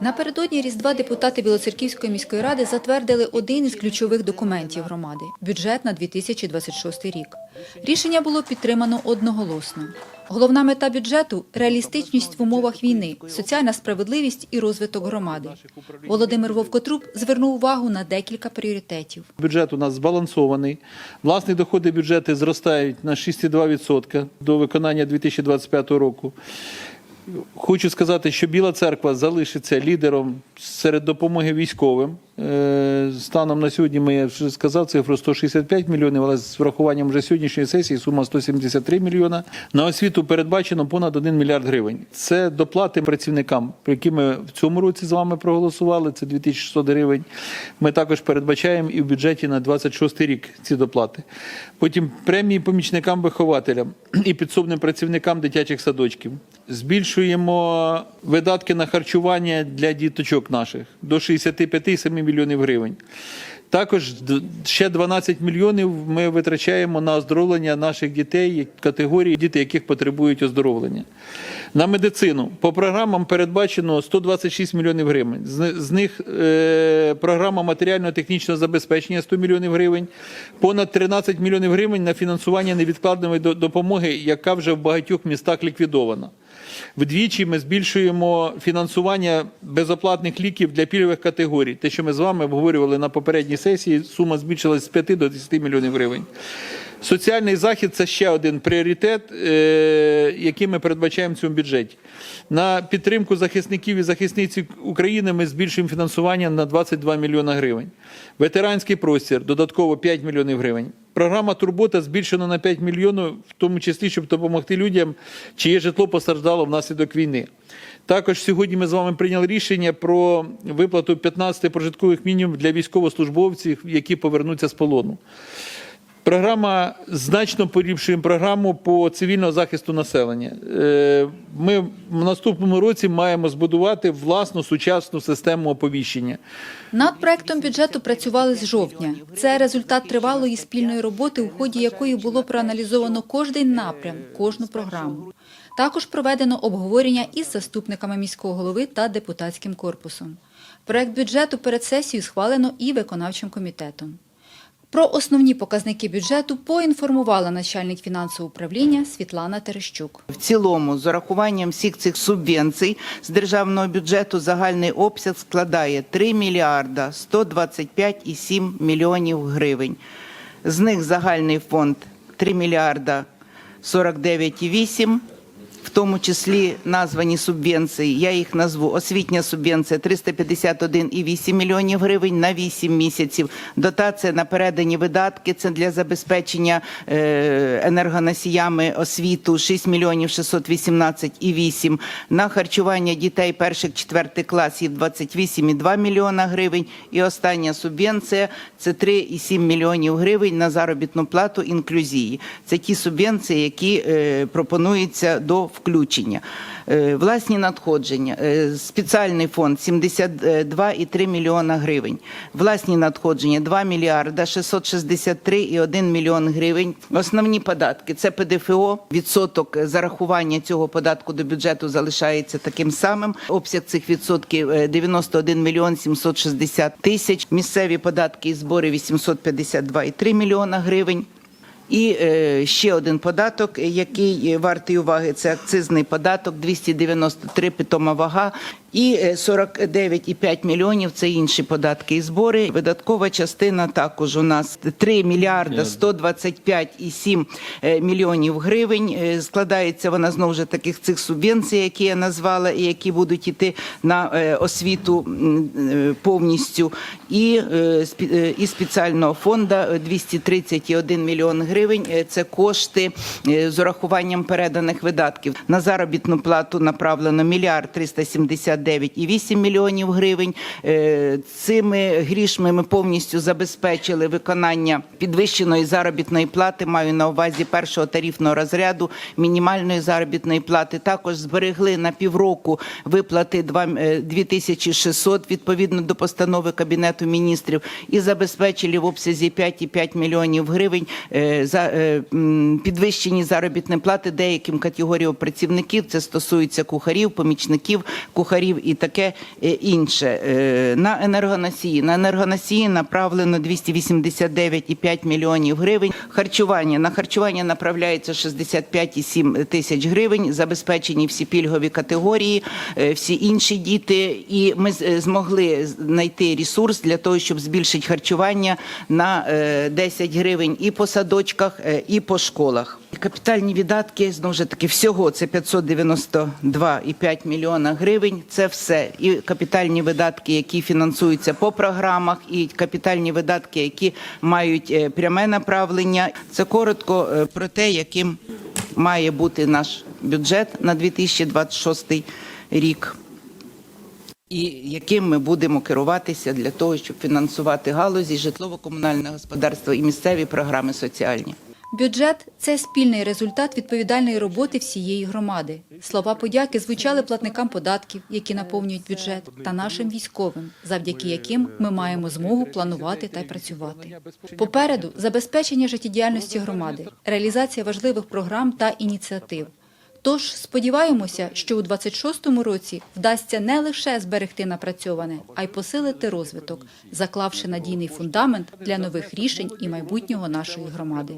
Напередодні Різдва депутати Білоцерківської міської ради затвердили один із ключових документів громади – бюджет на 2026 рік. Рішення було підтримано одноголосно. Головна мета бюджету – реалістичність в умовах війни, соціальна справедливість і розвиток громади. Володимир Вовкотруб звернув увагу на декілька пріоритетів. Бюджет у нас збалансований. Власні доходи бюджету зростають на 6,2% до виконання 2025 року. Хочу сказати, що Біла церква залишиться лідером серед допомоги військовим. Е, Станом на сьогодні ми вже сказав цифру 165 мільйонів, але з врахуванням вже сьогоднішньої сесії сума 173 мільйона. На освіту передбачено понад 1 мільярд гривень. Це доплати працівникам, які ми в цьому році з вами проголосували. Це 2600 гривень. Ми також передбачаємо і в бюджеті на 26 рік ці доплати. Потім премії помічникам-вихователям і підсобним працівникам дитячих садочків. Збільшуємо видатки на харчування для діточок наших до 65,7 мільйонів гривень. Також ще 12 мільйонів ми витрачаємо на оздоровлення наших дітей, категорії діти, яких потребують оздоровлення. На медицину по програмам передбачено 126 мільйонів гривень. З них е, програма матеріально-технічного забезпечення 100 мільйонів гривень, понад 13 мільйонів гривень на фінансування невідкладної допомоги, яка вже в багатьох містах ліквідована. Вдвічі ми збільшуємо фінансування безоплатних ліків для пільгових категорій. Те, що ми з вами обговорювали на попередній сесії, сума збільшилась з 5 до 10 мільйонів гривень. Соціальний захід це ще один пріоритет, е, який ми передбачаємо в цьому бюджеті. На підтримку захисників і захисниць України ми збільшуємо фінансування на 22 мільйона гривень. Ветеранський простір додатково 5 мільйонів гривень. Програма Турбота збільшена на 5 мільйонів, в тому числі, щоб допомогти людям, чиє житло постраждало внаслідок війни. Також сьогодні ми з вами прийняли рішення про виплату 15 прожиткових мінімумів для військовослужбовців, які повернуться з полону. Програма значно поліпшує програму по цивільного захисту населення. Е, Ми в наступному році маємо збудувати власну сучасну систему оповіщення. Над проектом бюджету працювали з жовтня. Це результат тривалої спільної роботи, у ході якої було проаналізовано кожний напрям, кожну програму. Також проведено обговорення із заступниками міського голови та депутатським корпусом. Проект бюджету перед сесією схвалено і виконавчим комітетом. Про основні показники бюджету поінформувала начальник фінансового управління Світлана Терещук. В цілому, з урахуванням всіх цих субвенцій з державного бюджету загальний обсяг складає 3 мільярда 125,7 мільйонів гривень. З них загальний фонд 3 мільярда 49,8 в тому числі названі субвенції. Я їх назву освітня субвенція 351,8 мільйонів гривень на 8 місяців. Дотація на передані видатки це для забезпечення е, енергоносіями освіту 6 мільйонів 618,8. На харчування дітей перших четвертих класів 28,2 мільйона гривень. І остання субвенція це 3,7 мільйонів гривень на заробітну плату інклюзії. Це ті субвенції, які е, пропонуються до включення. Е, Власні надходження, Е, спеціальний фонд 72,3 мільйона гривень. Власні надходження 2 мільярда 663,1 мільйон гривень. Основні податки це ПДФО. Відсоток зарахування цього податку до бюджету залишається таким самим. Обсяг цих відсотків е, 91 мільйон 760 тисяч. Місцеві податки і збори 852,3 мільйона гривень. І е, ще один податок, який е, вартий уваги, це акцизний податок 293 питома вага. І е, 49,5 мільйонів це інші податки і збори. Видаткова частина також у нас 3 мільярда 125,7 е, мільйонів гривень. Е, Складається вона знову ж таких цих субвенцій, які я назвала, і які будуть йти на е, освіту е, повністю. І, е, е, і спеціального фонду е, 230,1 мільйон гривень. Е, Це кошти е, з урахуванням переданих видатків. На заробітну плату направлено мільярд 379,8 мільйонів гривень. Е, Цими грішми ми повністю забезпечили виконання підвищеної заробітної плати. Маю на увазі першого тарифного розряду мінімальної заробітної плати. Також зберегли на півроку виплати два- е, 2600 відповідно до постанови Кабінету міністрів і забезпечили в обсязі 5,5 мільйонів гривень підвищені заробітні плати деяким категоріям працівників. Це стосується кухарів, помічників, кухарів і таке е, інше. Е, На енергоносії на енергоносії направлено 289,5 мільйонів гривень. Харчування на харчування направляється 65,7 тисяч гривень. Забезпечені всі пільгові категорії, е, всі інші діти. І ми е, змогли знайти ресурс для того, щоб збільшити харчування на е, 10 гривень і по садочках, е, і по школах. Капітальні видатки знову ж таки всього це 592,5 мільйона гривень. Це все і капітальні видатки, які фінансуються по програмах, і капітальні видатки, які мають е, пряме направлення. Це коротко е, про те, яким має бути наш бюджет на 2026 рік. І яким ми будемо керуватися для того, щоб фінансувати галузі житлово-комунальне господарство і місцеві програми соціальні. Бюджет це спільний результат відповідальної роботи всієї громади. Слова подяки звучали платникам податків, які наповнюють бюджет, та нашим військовим, завдяки яким ми маємо змогу планувати та працювати. Попереду забезпечення життєдіяльності громади, реалізація важливих програм та ініціатив. Тож сподіваємося, що у 26-му році вдасться не лише зберегти напрацьоване, а й посилити розвиток, заклавши надійний фундамент для нових рішень і майбутнього нашої громади.